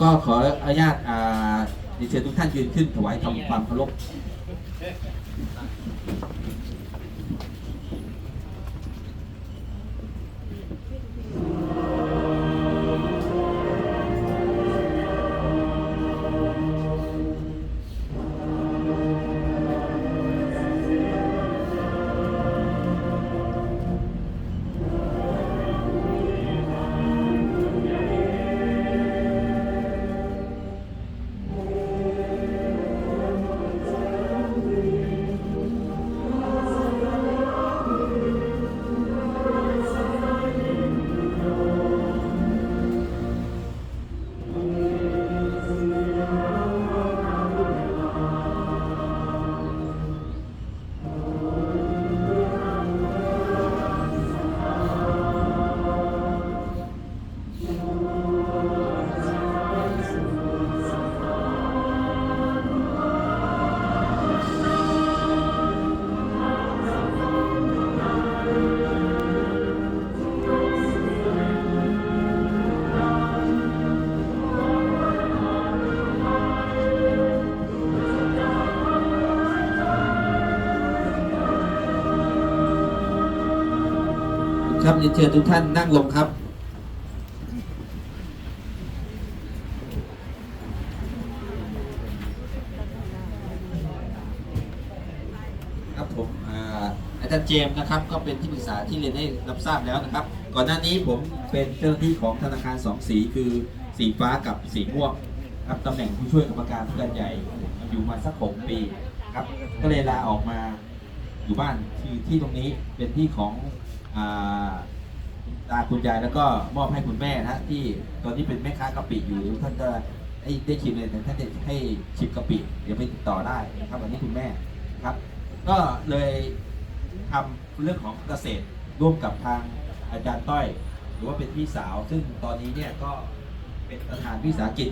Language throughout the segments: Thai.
ก็ขออนุญาตดิเรียนเชิญทุกท่านยืนขึ้นถวายทำความเคารพ เรียนเชิญทุกท่านนั่งลงครับครับผมอาจารย์เจมส์นะครับก็เป็นที่ปรึกษาที่เรียนให้รับทราบแล้วนะครับ ก่อนหน้านี้ผมเป็นเจ้าหน้าที่ของธนาคารสองสีคือสีฟ้ากับสีม่วงครับตำแหน่งผู้ช่วยกรรมการผู้การใหญ่อยู่มาสักหกปีครับก็เลยลาออกมาอยู่บ้านที่ที่ตรงนี้เป็นที่ของ ตาคุณยายแล้วก็มอบให้คุณแม่นะที่ตอนนี้เป็นแม่ค้ากะปิอยู่ท่านจะให้ได้ชิมเลยท่านจะให้ชิมกะปิเดี๋ยวไปติดต่อได้นะครับวันนี้คุณแม่ครับ ก็เลยทำเรื่องของเกษตรร่วมกับทางอาจารย์ต้อย หรือว่าเป็นพี่สาว ซึ่งตอนนี้เนี่ยก็เป็นประธานวิสาหกิจ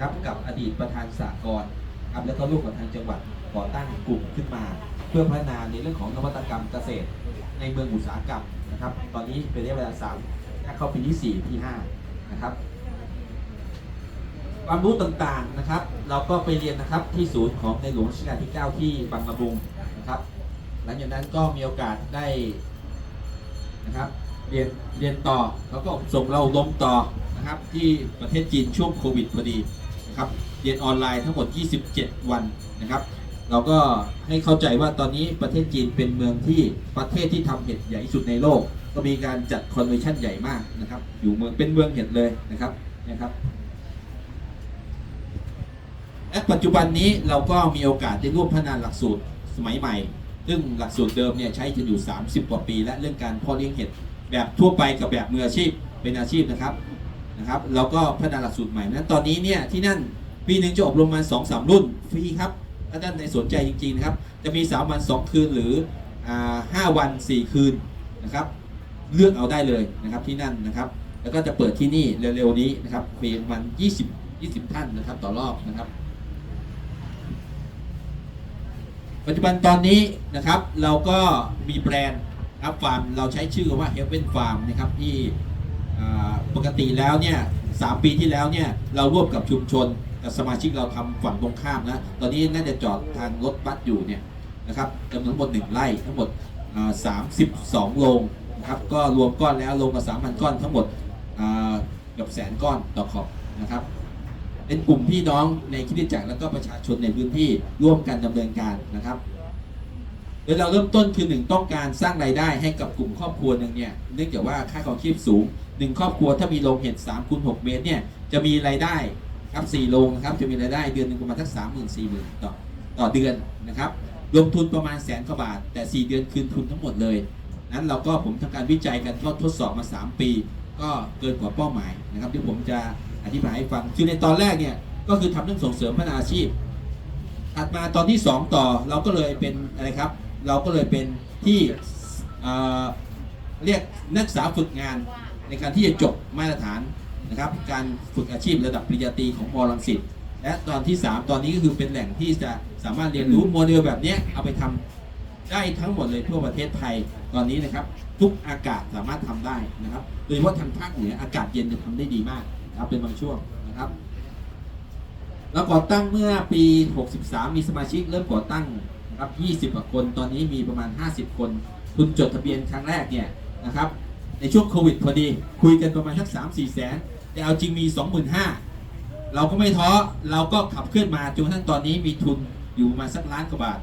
ครับกับอดีตประธานสากลครับแล้วก็ร่วมกับทางจังหวัดก่อตั้งกลุ่มขึ้นมา เพื่อพัฒนาในเรื่องของนวัตกรรมเกษตร ในเมืองอุตสาหกรรม นะครับ ตอนนี้เป็นระยะเวลาสามเข้าปีที่สี่ที่ห้านะครับ ความรู้ต่างๆนะครับ เราก็ไปเรียนนะครับที่ศูนย์ของในหลวงรัชกาลที่ 9 ที่บางละมุงนะครับ หลังจากนั้นก็มีโอกาสได้นะครับเรียนเรียนต่อแล้วก็ส่งเราลมต่อนะครับที่ประเทศจีนช่วงโควิดพอดีนะครับเรียนออนไลน์ทั้งหมด 27 วันนะครับ เราก็ให้เข้าใจว่าตอนนี้ประเทศจีนเป็นเมืองที่ประเทศที่ทำเห็ดใหญ่สุดในโลก ก็มีการจัดคอนเวนชั่นใหญ่มากนะครับ อยู่เมืองเป็นเมืองเห็ดเลยนะครับนะครับและปัจจุบันนี้เราก็มีโอกาสได้ร่วมพัฒนาหลักสูตรสมัยใหม่ ซึ่งหลักสูตรเดิมเนี่ยใช้กันอยู่ 30 กว่าปี และเรื่องการพาะเลี้ยงเห็ดแบบทั่วไปกับแบบมืออาชีพเป็นอาชีพนะครับนะครับเราก็พัฒนาหลักสูตรใหม่นะตอนนี้เนี่ยที่นั่นปีหนึ่งจะอบรมมา2อสรุ่นฟรีครับ ถ้าท่านในสนใจจริงๆนะครับ จะมี 3 วัน 2 คืนหรืออ่า5วัน 4 คืนนะครับ เลือกเอาได้เลยนะครับที่นั่นนะครับ แล้วก็จะเปิดที่นี่เร็วๆนี้นะครับมีประมาณ20 20 ท่านนะครับต่อรอบนะครับ ปัจจุบันตอนนี้นะครับเราก็มีแบรนด์ครับฟาร์มเราใช้ชื่อว่า Heaven Farm นะครับที่ปกติแล้วเนี่ยสามปีที่แล้วเนี่ยเราร่วมกับชุมชน สมาชิกเราทำฝั่งตรงข้ามนะ ตอนนี้น่าจะจอดทางรถบัสอยู่เนี่ยนะครับจำนวนทั้งหมด1ไร่ทั้งหมด 32 โรงนะครับก็รวมก้อนแล้วโรงกับ3,000 ก้อนทั้งหมดเกือบแสนก้อนต่อขอบนะครับ เป็นกลุ่มพี่น้องในคิดจักรแล้วก็ประชาชนในพื้นที่ร่วมกันดำเนินการนะครับโดยเราเริ่มต้นคือหนึ่งต้องการสร้างรายได้ให้กับกลุ่มครอบครัวหนึ่งเนี่ยเนื่องจากว่าค่าครองชีพสูงหนึ่งครอบครัวถ้ามีโรงเห็ด3คูณ6เมตรเนี่ยจะมีรายได้ ครับ4โรงนะครับจะมีรายได้เดือนหนึ่งประมาณสัก3 0 0 0 0 4 0 0 0 0ต่อต่อเดือนนะครับลงทุนประมาณแสนกว่าบาท แต่ 4 เดือนคืนทุนทั้งหมดเลย นั้นเราก็ผมทำการวิจัยกันก็ทดสอบมา 3 ปี ก็เกินกว่าเป้าหมายนะครับที่ผมจะอธิบายให้ฟังคือในตอนแรกเนี่ยก็คือทำเรื่องส่งเสริมพัฒนาอาชีพ ถัดมาตอนที่ 2 ต่อเราก็เลยเป็นอะไรครับ เราก็เลยเป็นที่เเรียกนักศึกษาฝึกงานในการที่จะจบมาตรฐาน นะครับการฝึกอาชีพระดับปริญญาตรีของมรังสิตและตอนที่ 3 ตอนนี้ก็คือเป็นแหล่งที่จะสามารถเรียนรู้โมเดลแบบนี้เอาไปทำได้ทั้งหมดเลยทั่วประเทศไทยตอนนี้นะครับ ทุกอากาศสามารถทำได้นะครับ โดยเฉพาะทางภาคเหนืออากาศเย็นจะทำได้ดีมากนะครับเป็นบางช่วงนะครับเราก่อตั้งเมื่อปี 63 มีสมาชิกเริ่มก่อตั้งนะครับ20กว่าคนตอนนี้มีประมาณ 50 คนทุนจดทะเบียนครั้งแรกเนี่ยนะครับในช่วงโควิดพอดี คุยกันประมาณสัก3 4แสน แต่เอาจริงมี 25,000เราก็ไม่ท้อเราก็ขับเคลื่อนมาจนทั่งตอนนี้มีทุนอยู่มาสักล้านกว่าบาท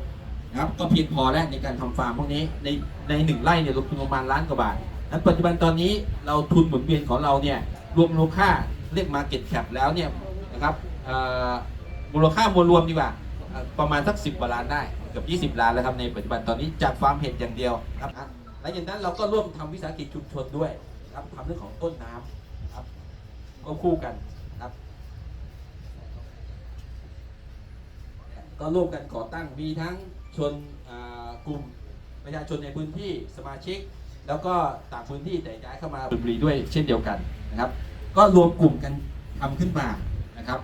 นะครับก็เพียงพอแล้วในการทำฟาร์มพวกนี้ในในหนึ่งไร่เนี่ยลงทุนประมาณล้านกว่าบาทนั้นปัจจุบันตอนนี้เราทุนหมุนเวียนของเราเนี่ยรวมมูลค่าเรียก Market Cap แล้วเนี่ยนะครับเอ่อมูลค่ามวลรวมดีกว่าประมาณสัก 10กว่าล้านได้เกือบ20 ล้านแล้วครับในปัจจุบันตอนนี้จากฟาร์มเห็ดอย่างเดียวครับนะหลังจากนั้นเราก็ร่วมทำวิสาหกิจชุมชนด้วยครับทำเรื่องของต้นน้ำครับ ก็คู่กันครับ ก็ร่วมกันก่อตั้งมีทั้งชนกลุ่มประชาชนในพื้นที่สมาชิก แล้วก็ต่างพื้นที่แต่ย้ายเข้ามาบุรีด้วยเช่นเดียวกันนะครับ ก็รวมกลุ่มกันทำขึ้นมานะครับ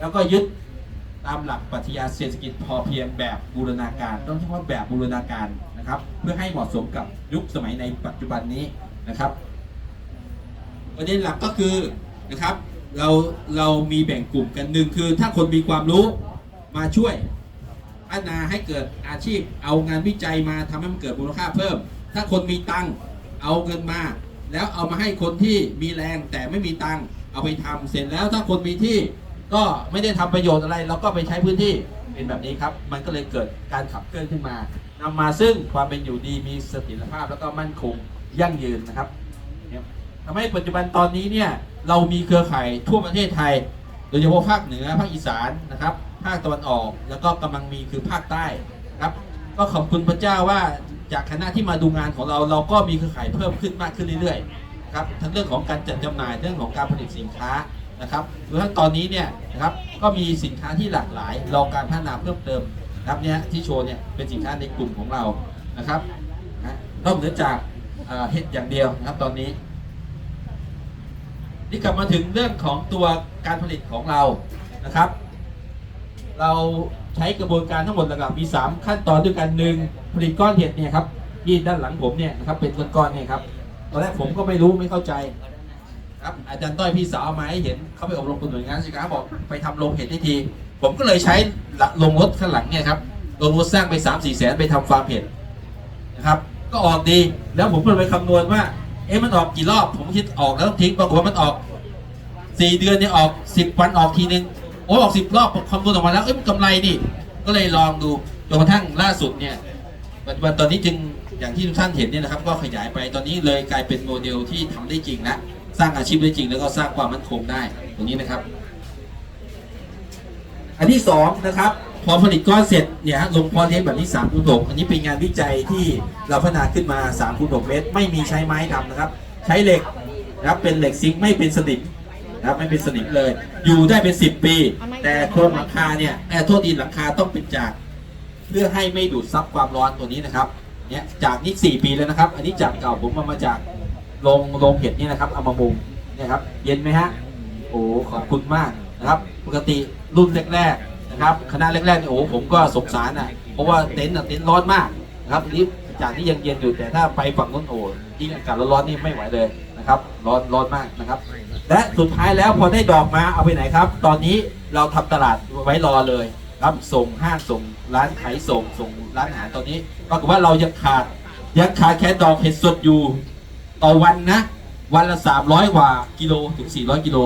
แล้วก็ยึดตามหลักปรัชญาเศรษฐกิจพอเพียงแบบบูรณาการ ต้องใช้คำว่าแบบบูรณาการนะครับ เพื่อให้เหมาะสมกับยุคสมัยในปัจจุบันนี้นะครับ ประเด็นหลักก็คือนะครับเราเรามีแบ่งกลุ่มกันหนึ่งคือถ้าคนมีความรู้มาช่วยพัฒนาให้เกิดอาชีพ เอางานวิจัยมาทำให้มันเกิดมูลค่าเพิ่ม ถ้าคนมีตังเอาเงินมา แล้วเอามาให้คนที่มีแรงแต่ไม่มีตังเอาไปทำเสร็จแล้วถ้าคนมีที่ก็ไม่ได้ทำประโยชน์อะไรเราก็ไปใช้พื้นที่เป็นแบบนี้ครับ มันก็เลยเกิดการขับเคลื่อนขึ้นมานำมาซึ่งความเป็นอยู่ดีมีเสถียรภาพแล้วก็มั่นคงยั่งยืนนะครับ ทำให้ปัจจุบันตอนนี้เนี่ยเรามีเครือข่ายทั่วประเทศไทย โดยเฉพาะภาคเหนือภาคอีสานนะครับ ภาคตะวันออก แล้วก็กำลังมีคือภาคใต้ครับ ก็ขอบคุณพระเจ้าว่าจากคณะที่มาดูงานของเราเราก็มีเครือข่ายเพิ่มขึ้นมากขึ้นเรื่อยๆครับทั้งเรื่องของการจัดจำหน่ายเรื่องของการผลิตสินค้านะครับรวมทั้งตอนนี้เนี่ยนะครับก็มีสินค้าที่หลากหลายรอการพัฒนาเพิ่มเติมนะครับเนี่ยที่โชว์เนี่ยเป็นสินค้าในกลุ่มของเรานะครับนะนอกเหนือจากเอ่อเห็ดอย่างเดียวนะครับตอนนี้ นี่กลับมาถึงเรื่องของตัวการผลิตของเรานะครับ เราใช้กระบวนการทั้งหมดหลักๆมี 3 ขั้นตอนด้วยกันหนึ่งผลิตก้อนเห็ดเนี่ยครับที่ด้านหลังผมเนี่ยนะครับเป็นก้อนๆเนี่ยครับตอนแรกผมก็ไม่รู้ไม่เข้าใจครับอาจารย์ต้อยพี่สาวเอามาให้เห็นเขาไปอบรมกับหน่วยงานสิครับบอกไปทำโรงเห็ดให้ที ผมก็เลยใช้โรงรถข้างหลังเนี่ยครับโรงรถสร้างไป3 4แสนไปทำฟาร์มเห็ดนะครับ ก็ออกดีแล้วผมก็เลยไปคำนวณว่า เอ๊ะมันออกกี่รอบ ผมคิดออกแล้วต้องทิ้งปรากฏว่ามันออกสี่เดือนเนี่ยออกสิบวันออกทีนึงโอ้ออกสิบรอบคำนวณออกมาแล้วเอ้ยมันกำไรนี่ก็เลยลองดูจนกระทั่งล่าสุดเนี่ยปัจจุบันตอนนี้จึงอย่างที่ทุกท่านเห็นเนี่ยนะครับ ก็ขยายไปตอนนี้เลยกลายเป็นโมเดลที่ทำได้จริงนะสร้างอาชีพได้จริงแล้วก็สร้างความมั่นคงได้ตรงนี้นะครับ อันที่สองนะครับ พอผลิตก้อนเสร็จเนี่ยลงพอเลี้ยงแบบนี้3คูณ6อันนี้เป็นงานวิจัยที่เราพัฒนาขึ้นมา3คูณ6เมตร ไม่มีใช้ไม้ทำนะครับ ใช้เหล็กนะครับเป็นเหล็กซิงค์ไม่เป็นสนิมนะครับไม่เป็นสนิมเลย อยู่ได้เป็น 10 ปี แต่โครงหลังคาเนี่ยแอบโทษดีหลังคาต้องเป็นจาก เพื่อให้ไม่ดูดซับความร้อนตัวนี้นะครับเนี่ยจากนี่4ปีแล้วนะครับ อันนี้จากเก่าผมเอามาจากโรงโรงเห็ดนี่นะครับเอามามุงเนี่ยครับเย็นไหมฮะโอ้ขอบคุณมากนะครับ ปกติรุ่นแรกๆ ครับคณะแรกๆเนี่ยโอ้ผมก็สงสารอะเพราะว่าเต็นท์อะเต็นท์ร้อนมากนะครับนี้จากที่ยังเย็นอยู่แต่ถ้าไปฝั่งนู้นโอ้ยิ่งอากาศร้อนๆนี่ไม่ไหวเลยนะครับร้อนร้อนมากนะครับและสุดท้ายแล้วพอได้ดอกมาเอาไปไหนครับ ตอนนี้เราทำตลาดไว้รอเลยครับส่งห้างส่งร้านขายส่งส่งร้านอาหารตอนนี้ปรากฏว่าเรายังขาดยังขาดแค่ดอกเห็ดสดอยู่ต่อวันนะวันละ 300 กว่ากิโลถึง 400 กิโล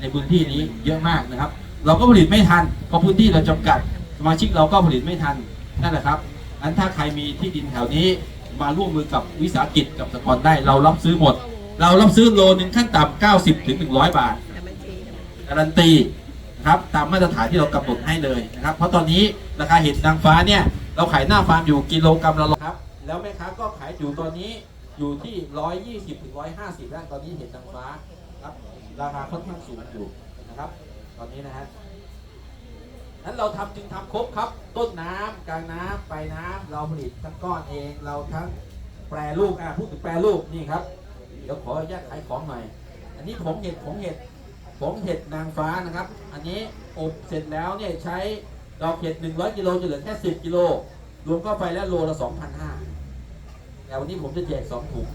ในพื้นที่นี้เยอะมากนะครับ เราก็ผลิตไม่ทันเพราะพื้นที่เราจำกัดสมาชิกเราก็ผลิตไม่ทันนั่นแหละครับอันถ้าใครมีที่ดินแถวนี้มาร่วมมือกับวิสาหกิจกับสหกรได้ เรารับซื้อหมด เรารับซื้อโลนึงขั้นต่ำ90ถึง100 บาทการันตีนะครับตามมาตรฐานที่เรากำหนดให้เลยนะครับ เพราะตอนนี้ราคาเห็ดนางฟ้าเนี่ยเราขายหน้าฟาร์มอยู่กิโลกรัมละร้อยครับ แล้วแม่ค้าก็ขายอยู่ตอนนี้อยู่ที่ 120ถึง150แล้วตอนนี้เห็ดนางฟ้าครับราคาค่อนข้างสูงอยู่นะครับ ตอนนี้นะฮะนั้นเราทำจึงทำครบครับ ต้นน้ำกลางน้ำปลายน้ำเราผลิตทั้งก้อนเองเราทั้งแปรรูปอะพูดถึงแปรรูปนี่ครับ เดี๋ยวขออนุญาตขายของหน่อย อันนี้ผงเห็ดผงเห็ดผงเห็ดนางฟ้านะครับ อันนี้อบเสร็จแล้วเนี่ยใช้ดอกเห็ด 100กิโลจะเหลือแค่ 10กิโลรวมเข้าไปแล้วโลละ2,500แต่วันนี้ผมจะแจก2ถุง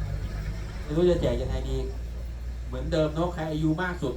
ไม่รู้จะแจกยังไงดี เหมือนเดิมเนาะใครอายุมากสุด